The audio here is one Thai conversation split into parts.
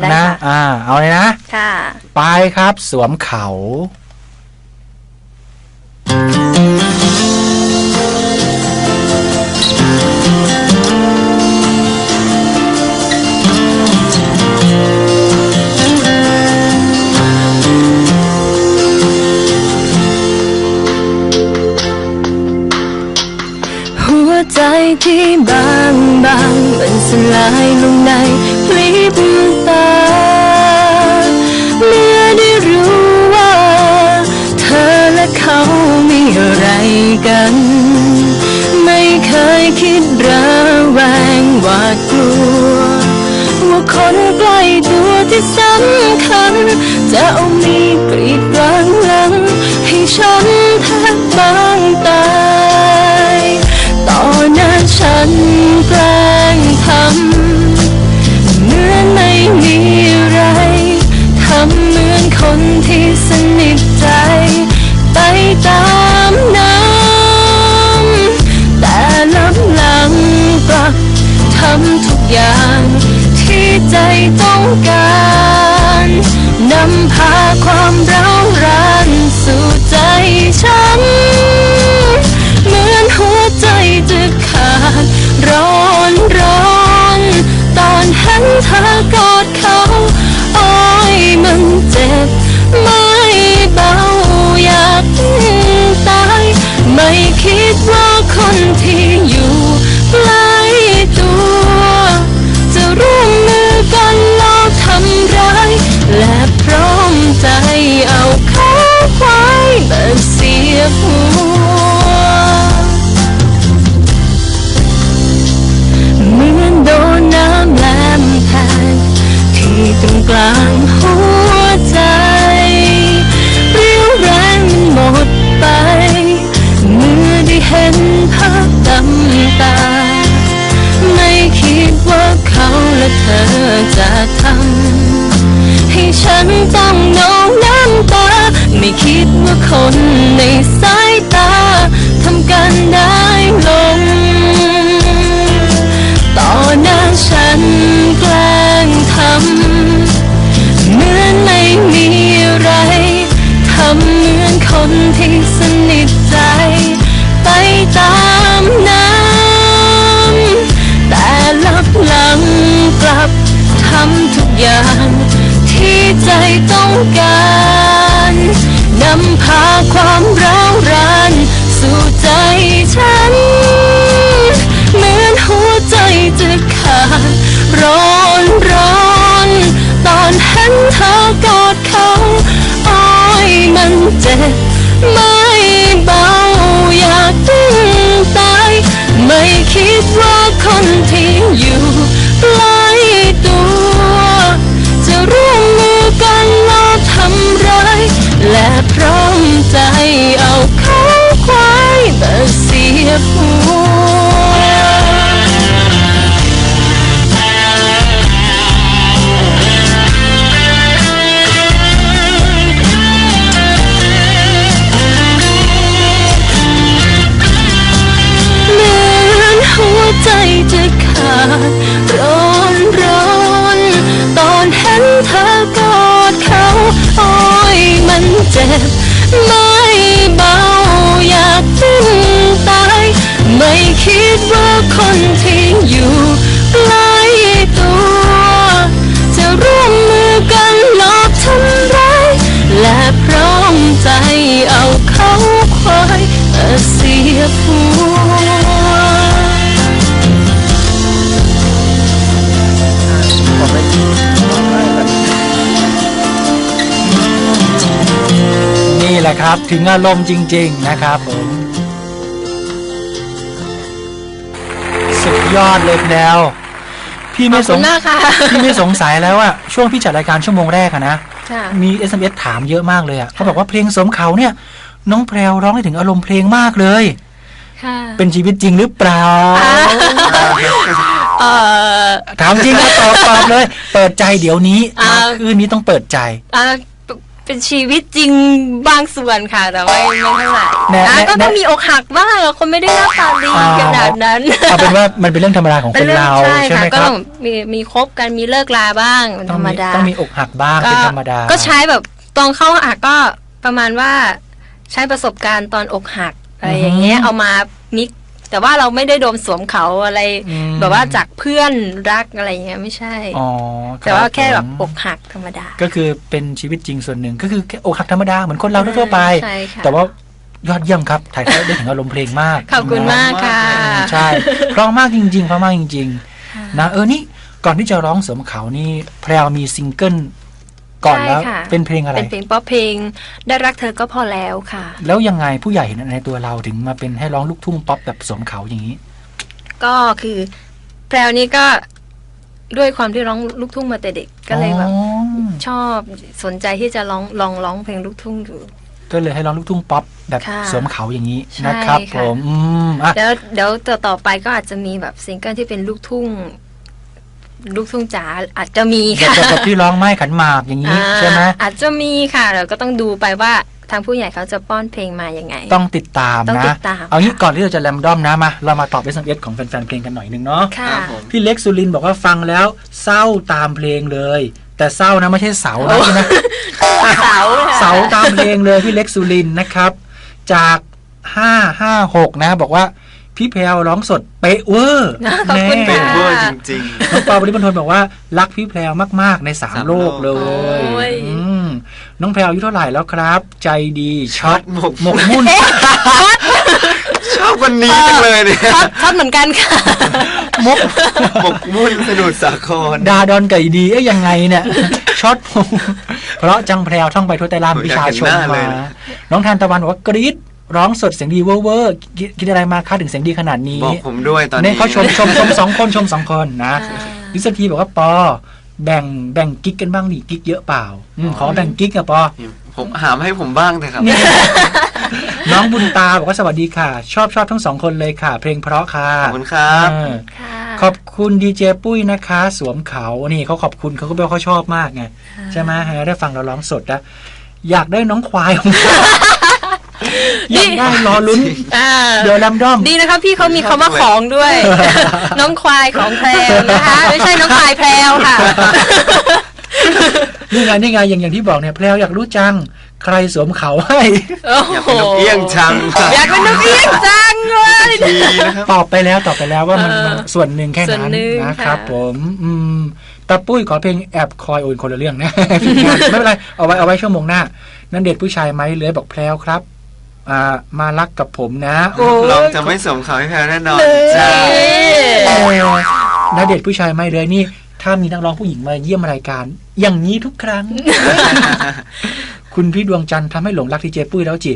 ได้นะค่ะ อ่า เอาเลยนะ ค่ะ ไปครับ สวมเขา หัวใจที่บางบางมันสลายลงในพริบ จะเอามีกรีดร้างหลังให้ฉัน ฉันต้องนองน้ำตา ไม่คิดว่าคนในสายตา เธอกอดเขาโอ้ยมันเจ็บไม่เบาอยากตึงตาย ไม่คิดว่าคนที่อยู่ใกล้ บไม่เบาอยากตึงตาย ไม่คิดว่าคนที่อยู่ใกล้ตัว จะร่วมมือกันลอบทำร้ายและพร้อมใจเอาเขาควายเสียหัว นี่แหละครับ ถึงอารมณ์จริง ๆนะครับผมสุดยอดเลยแล้วพี่ขอไม่บสคุงณมากค่ะพี่ไม่สงสัยแล้วว่าช่วงพี่จัดรายการชั่วโมงแรกอะนะค่ะมี SMS ถามเยอะมากเลยอะเขาบอกว่าเพลงสวมเขาเนี่ย น้องแพรวร้องได้ถึงอารมณ์เพลงมากเลยค่ะเป็นชีวิตจริงหรือเปล่าเอ่อถามจริงนะตอบตอบเลย เปิดใจเดี๋ยวนี้อ่าคืนนี้ต้องเปิดใจอ่า เป็นชีวิตจริงบางส่วนค่ะ แต่ไม่ไม่เท่าไหร่แน่นะแน่ ก็ต้องแน่มีอกหักบ้างอะคนไม่ได้หน้าตาดีอ๋อขนาดนั้นเอาเป็นว่ามันเป็นเรื่องธรรมดาของคเป็นนเรื่องเราใช่ใช่ไหค่ะมก็ครัต้บองมีมีคบกันมีเลิกลาบ้างเป็นต้ธอรงรมมีดา ต้องมีอกหักบ้างก็เป็นธรรมดา ก็ใช้แบบตอนเข้าหักก็ประมาณว่าใช้ประสบการณ์ตอนอกหักอะไรอย่างเงี้ยอือฮึ เอามามิก แต่ว่าเราไม่ได้โดนสวมเขาอะไรอืมแบบว่าจากเพื่อนรักอะไรอย่างเงี้ยไม่ใช่อ๋อแต่ว่าแค่แบบผอมกหักธรรมดา ก็คือเป็นชีวิตจริงส่วนหนึ่งก็คือแค่อกหักธรรมดาเหมือนคนเราทั่วๆไปใช่ค่ะแต่ว่ายอดเยี่ยมครับ ถ่ายทอดได้ถึงอารมณ์เพลงมากขอบคุณมากค่ะใช่เพราะมากจริงๆเพราะมากจริง ๆ นะเออนี่ก่อนที่จะร้องเสริมเขานี่แพรวมีซิงเกิล ก่อนแล้วใช่ค่ะเป็นเพลงอะไร เป็นเพลงป๊อปเพลง ได้รักเธอก็พอแล้วค่ะ แล้วยังไงผู้ใหญ่เห็นในตัวเราถึงมาเป็นให้ร้องลูกทุ่งป๊อปแบบสวมเขาอย่างนี้ ก็คือแพรวนี่ก็ด้วยความที่ร้องลูกทุ่งมาแต่เด็กก็เลยแบบอ๋อชอบสนใจที่จะร้องลองร้องเพลงลูกทุ่งอยู่ ก็เลยให้ร้องลูกทุ่งป๊อปแบบค่ะสวมเขาอย่างนี้ใช่นะครับ ค่ะ ผมอืมอะ แล้วเดี๋ยวต่อต่อไปก็อาจจะมีแบบซิงเกิลที่เป็นลูกทุ่ง ลูกทุ่งจ๋าอาจจะมีแบบค่ะแบบที่ร้องไม้ขันหมากอย่างนี้อ่าใช่ไหมอาจจะมีค่ะเราก็ต้องดูไปว่าทางผู้ใหญ่เขาจะป้อนเพลงมายังไง ต้องติดตามต้องนะติดตามเอางี้ค่ะก่อนที่เราจะแรมดอมนะมา เรามาตอบ SMS ของแฟนๆเพลงกันหน่อยหนึงเนาะค่ะครับผมพี่เล็กสุรินทร์บอกว่าฟังแล้วเศร้าตามเพลงเลย แต่เศร้านะไม่ใช่เสานะใช่ไหมเสาค่ะเสาตามเพลงเลยพี่เล็กสุรินทร์นะครับ จากห้าห้าหกนะบอกว่า พี่แพรวร้องสดเป๊ะเวอร์ขอบคุณแน่เป็นค่ะเวอร์จริงน้องปาบริบันทนบอกว่ารักพี่แพรวมากๆ ในสามสามโลกโลกเลยโอ้ยอืมน้องแพรวอายุเท่าไหร่แล้วครับ ใจดีช็อตหมกหมกมุ่นๆชอบวันนี้จังเลยเนี่ยชอบชอบเหมือนกันค่ะมกหมกมุ่นสนุดสาครดาดอนไก่ดีเอ้ยยังไงเนี่ยช็อตผมเพราะจังแพรวท่องไปทั่วไต้ล่ามผมวิอยากชาเห็นชนหน้าเลมายนะน้องทานตะวันบอกว่ากรี๊ด ร้องสดเสียงดีเวอร์เวอร์คิดคิดอะไรมาคะถึงเสียงดีขนาดนี้บอกผมด้วยตอนเนี่ยนี้เขาชมชมชมสองคนชมสองคนนะอ่าดิสทีบอกว่าปอแบ่งแบ่งกิ๊กกันบ้างดิกิ๊กเยอะเปล่าอืมขอแบ่งกิ๊กอะปอผมหามให้ผมบ้างเถอะครับ น้องบุญตาบอกว่าสวัสดีค่ะ ชอบชอบทั้งสองคนเลยค่ะ เพลงเพราะค่ะ ขอบคุณครับเออค่ะขอบคุณดีเจปุ้ยนะคะ สวมเขานี่เขาขอบคุณเขาก็แปลว่าเขาชอบมากไงใช่ไหมฮะได้ฟังเราร้องสดนะอยากได้น้องควายของเราอ ยากได้รอลุ้นอ่าเดี๋ยวแรมดอม ดีนะคะพี่เขามีคำว่าของด้วย น้องควายของแพรวนะคะ ไม่ใช่น้องควายแพรวค่ะนี่ไงนี่ไงอย่างอย่างที่บอกเนี่ยแพลวอยากรู้จัง ใครสวมเขาให้โอ้อยากโหเป็นนกเอี้ยงชังอยากเป็นนกเอี้ยงจังเลยทีนะครับตอบไปแล้วตอบไปแล้วว่ามันเออมันส่วนหนึ่งแค่ส่วนนั้นหนึ่งนะครับค่ะผมอืมตาปุ้ยขอเพลงแอบคอยโอนคนละเรื่องนะไม่เป็นไรเอาไว้เอาไว้ชั่วโมงหน้านั่นเด็ดผู้ชายไหมเลื้อยบอกแพลวครับอ่า มารักกับผมนะโอ้เราจะไม่สวมเขาให้แพ้แน่นอนเอใช่อนาเด็ดผู้ชายไหมเลื้อยนี่ ถ้ามีนักร้องผู้หญิงมาเยี่ยมรายการ อย่างนี้ทุกครั้ง คุณพี่ดวงจันทร์ทำให้หลงรักดีเจปุ้ยแล้วจิ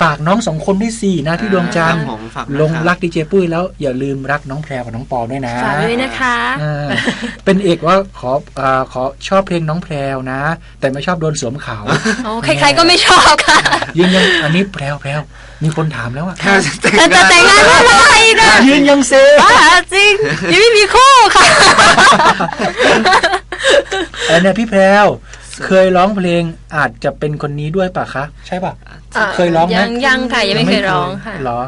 ฝากน้องสองคนด้วยสินะพี่ดวงจันทร์ครับผมฝากด้วยหลงครับรักดีเจปุ้ยแล้วอย่าลืมรักน้องแพรกับน้องปอด้วยนะฝากด้วยนะคะอ่าเป็นเอกว่าขออ่าขอชอบเพลงน้องแพรวนะ แต่ไม่ชอบโดนสวมเขาโอ้ใครๆก็ไม่ชอบค่ะยืนยังอันนี้แพรวแพรวมีคนถามแล้วอะแค่จะแต่งแต่จะแต่งงานเมื่อไหร่นะยืนยังเซบ้าจริงยังไม่มีคู่ค่ะอะไรเนี่ยพี่แพรวเคยร้องเพลงอาจจะเป็นคนนี้ด้วยปะคะ ใช่ปะ เคยร้องไหมยังยังค่ะยังไม่เคยร้องค่ะเหรอ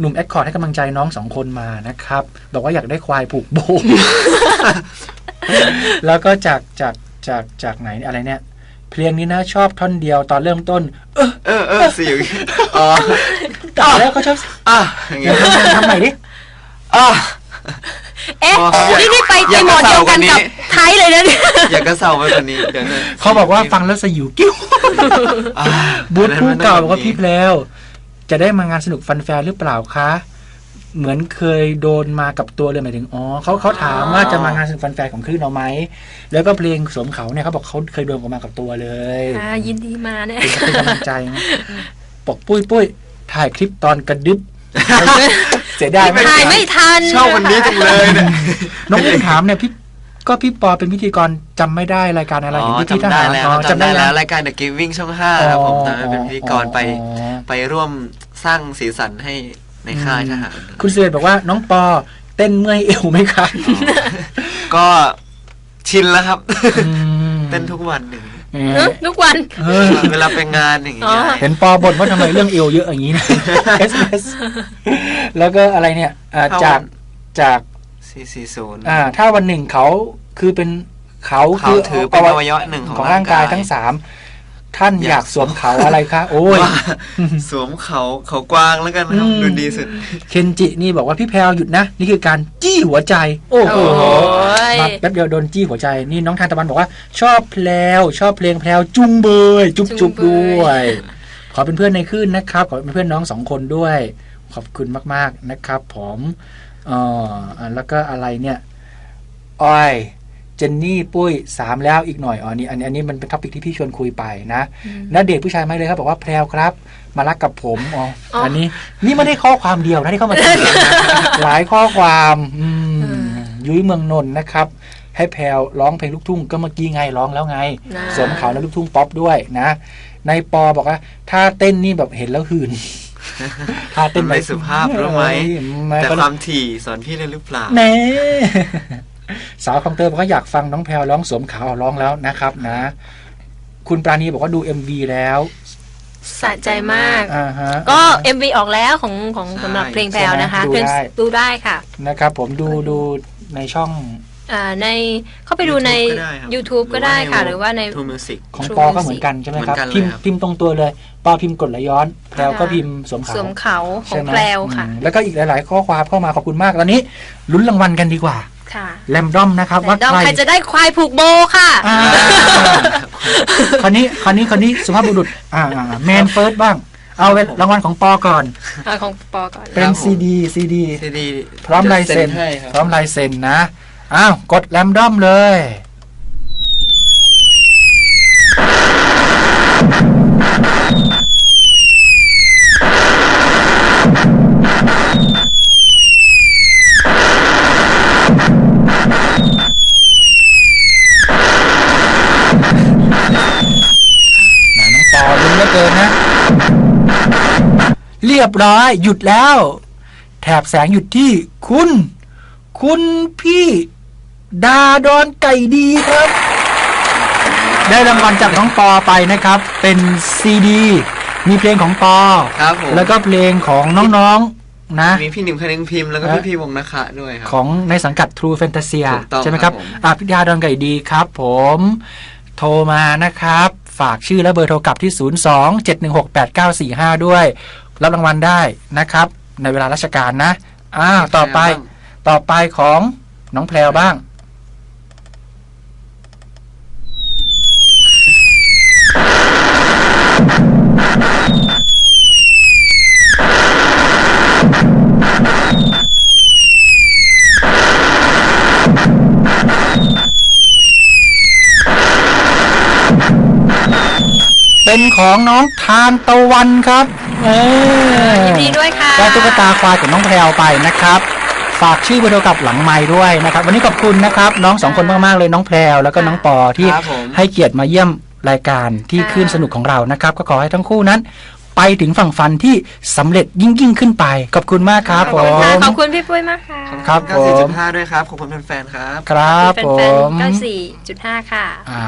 หนุ่มแอดคอร์ดให้กำลังใจน้องสองคนมานะครับ บอกว่าอยากได้ควายผูกโบงแล้วก็จากจากจากจากไหนอะไรเนี่ย เพลงนี้นะชอบท่อนเดียวตอนเริ่มต้น เออเออเออเสียงอ๋อแต่แล้วเขาชอบอะอย่างเดี๋เงี้ยวยทำทำใหม่ดิอะ เอ๊ะอ๋อครับนี่นี่ไปอไปยากโหมดเดียวกันกระเสากันนี้กับไทยเลยนะเนี่ยอยากกระเซาไปกว่านี้เดี๋ยวนะเขาบอกว่าฟังแล้วสยิวกิ้ว อะบูธผู้เก่าบอกว่าแบบนี้พี่แพลวจะได้มางานสนุกฟันแฟร์หรือเปล่าคะ เหมือนเคยโดนมากับตัวเลยหมายถึงอ๋อเขาเขาถามว่าจะมางานสนุกฟันแฟร์ของคลื่นเอาไหมแล้วก็เพลงสวมเขาเนี่ยเขาบอกเขาเคยโดนกันมากับตัวเลยอ่ายินดีมาเนี่ยเป็นเป็นกำลังใจนะบอกปุ้ยปุ้ยถ่ายคลิปตอนกระดึบ เสียดายไหมถ่ายไม่ทัน ชอบวันนี้จังเลยเนี่ย น้องอุ้มถามเนี่ยพี่ก็พี่ปอเป็นพิธีกรจำไม่ได้รายการอะไรอ๋เห็นอพี่ที่ทจำได้หารแล้วอ๋อจำได้แล้แล้วว รายการ The Giving ช่องห้าครับผมตอนนั้นเป็นพิธีกรไปอ๋อ ไปร่วมสร้างสีสันให้ในค่ายทหาร คุณเสวตบอกว่าน้องปอเต้นเมื่อยเอวไหมคะก็ชินแล้วครับอืมเต้นทุกวันหนึ่งเอ เนออะทุกวันเออเวลาไปงานอย่างเงี้อ๋ยอเห็นปอบ่นว่าทำไมเรื่องเอวเยอะอย่างนี้นะ S S แล้วก็อะไรเนี่ยอ่าจากจากสี่สี่ศูนย์อ่า ถ้าวันหนึ่งเขาคือเป็นเขาเขาคือถือเป็นอวัยวะหนึ่งของของร่างกายทั้งสาม ท่านอยากสวมเขาอะไรคะโอ้ยว่าสวมเขาเขากวางแล้วกันนะครับอืมดูดีสุด เคนจินี่บอกว่าพี่แพรวหยุดนะ นี่คือการจี้หัวใจ โอ้โหโอ้ยมาแป๊บเดียวโดนจี้หัวใจ นี่น้องทานตะวันบอกว่า ชอบแพลวชอบเพลงแพลวจุงเบยจุ๊บจุจุ๊งบเบยด้วย ขอเป็นเพื่อนในคลื่นนะครับ ขอเป็นเพื่อนน้องสองคนด้วย ขอบคุณมาก ๆนะครับ ผมเอ่ออ่าแล้วก็อะไรเนี่ยอ้อย เจนนี่ปุ้ยสามแล้วอีกหน่อยอ๋อนี่อันนี้อันนี้มันเป็นท็อปิกที่พี่ชวนคุยไปนะนาเดชน์ผู้ชายไม่เลยครับบอกว่าแพรวครับ มารักกับผมอ๋ออออัอันนี้นี่ไม่ได้ข้อความเดียวนะที่เข้ามาหลายข้อความอืมอืมยุ้ยเมืองนนท์นะครับให้แพรวร้องเพลงลูกทุ่งก็เมื่อกี้ไงร้องแล้วไงนะสวมเขาแล้วลูกทุ่งป๊อปด้วยนะในปอบอกว่าถ้าเต้นนี่แบบเห็นแล้วหืนถ้าเต้นไม่สุภาพรู้ไหมไม่แต่ก็ความถี่สอนพี่เลยหรือเปล่าแน่ สาวคอมเตอร์บอกว่าอยากฟังน้องแพรวร้องสวมเขาร้องแล้วนะครับนะ คุณปราณีบอกว่าดู MV แล้วสะใจมาก อ่าฮะ ก็ MV ออกแล้วของของใช่สำหรับเพลงแพลวนะคะดูเพลงได้ ดูได้ค่ะนะครับผมดูดูในช่อง อ่าในเข้าไปดูใน YouTube ก็ได้ค่ะหรือว่าใน ทูมิวสิก ของ True ปอก็เหมือนกันใช่ไหมครับ เหมือนกันเลยพิมพ์ครับ พิมพ์ตรงตัวเลยปอพิมพ์กดไหลย้อนแพรวก็พิมพ์สวมเขาสวมเขาขอใช่งไหมแพลวค่ะ อืมแล้วก็อีกหลาย ๆ ข้อความเข้ามาขอบคุณมากตอนนี้ลุ้นรางวัลกันดีกว่า ค่ะแรมดอมนะครับ ว่าดอมใครใครจะได้ควายผูกโบค่ะอ่าคราวนี้คราวนี้คราวนี้สุภาพบุรุษอ่าแมนเฟิร์สบ้าง เอารางวัลของปอก่อนเอาของปอก่อน เป็นซีดีซีดีซีดีพร้อมลายเซ็นให้ครับพร้อมลายเซ็นนะอ้าวกดแรมดอมเลย ยบร้อย หยุดแล้ว แถบแสงหยุดที่คุณ คุณพี่ ดาดอนไก่ดีครับ ได้รางวัลจากน้องปอไปนะครับ เป็นซีดี มีเพลงของปอ ครับผมแล้วก็เพลงของน้องๆนะ มีพี่หนิมคนึงพิมพ์แล้วก็ฮะพี่พี่วงนะคะด้วยครั ของในสังกัด True Fantasia ถูกต้องใช่ไหมครับครับผม อะพิดาดอนไก่ดีครับ ผม โทรมานะครับ ฝากชื่อและเบอร์โทรกลับที่ 02 716 8945 ด้วย รับรางวัลได้นะครับ ในเวลาราชการนะอ้าวต่อไป ต่อไปของน้องแพรวบ้าง เป็นของน้องทานตะวันครับเออยินดีด้วยค่ะได้ตุ๊กตาควายของน้องแพรวไปนะครับฝากชื่อเบอร์โทรกับหลังไม้ด้วยนะครับ วันนี้ขอบคุณนะครับน้องสองคนมากๆเลยน้องแพรวแล้วก็น้องปอที่ครับผมให้เกียรติมาเยี่ยมรายการที่ค่ะคลื่นสนุกของเรานะครับ ก็ขอให้ทั้งคู่นั้น ไปถึงฝั่งฝันที่สำเร็จยิ่งยิ่งๆขึ้นไป ขอบคุณมากครับขผอบคุณค่ะมขอบคุณพี่ปุ้ยมากค่ะครับเก้าสี่จุดห้าด้วยครับขอบคุณแฟนๆครับ ครับเป็นผแฟนมๆ94.5ค่ะอ่า